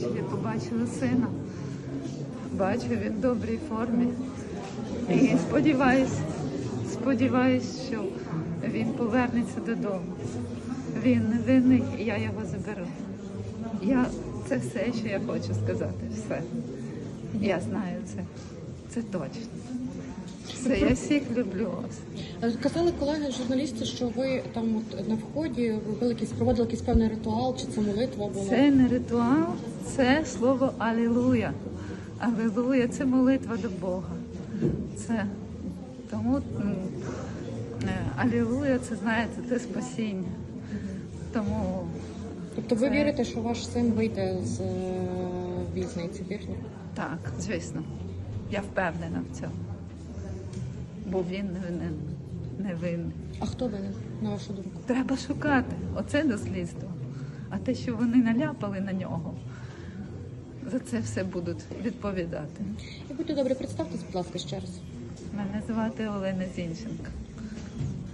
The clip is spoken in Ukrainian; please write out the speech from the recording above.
я побачила сина. Бачу, він в добрій формі. І сподіваюсь, сподіваюсь, що він повернеться додому. Він не винний, і я його заберу. Я, це все, що я хочу сказати. Все. Я знаю це. Це точно. Все, я всіх люблю вас. Казали колеги журналісти, що ви там от на вході робили якийсь проводили якийсь певний ритуал, чи це молитва була? Це не ритуал, це слово Алілуя. Алілуя це молитва до Бога. Це тому е, Алілуя, це знаєте, це спасіння. Тому Тобто ви це- вірите, що ваш син вийде з е, в'язниці, вірно? так, звісно, я впевнена в цьому. Бо він не винен, не винний. А хто винен, на вашу думку? Треба шукати. Оце дослідство. А те, що вони наляпали на нього, за це все будуть відповідати. І будьте добре, представтесь, будь ласка, ще раз. Мене звати Олена Зінченко.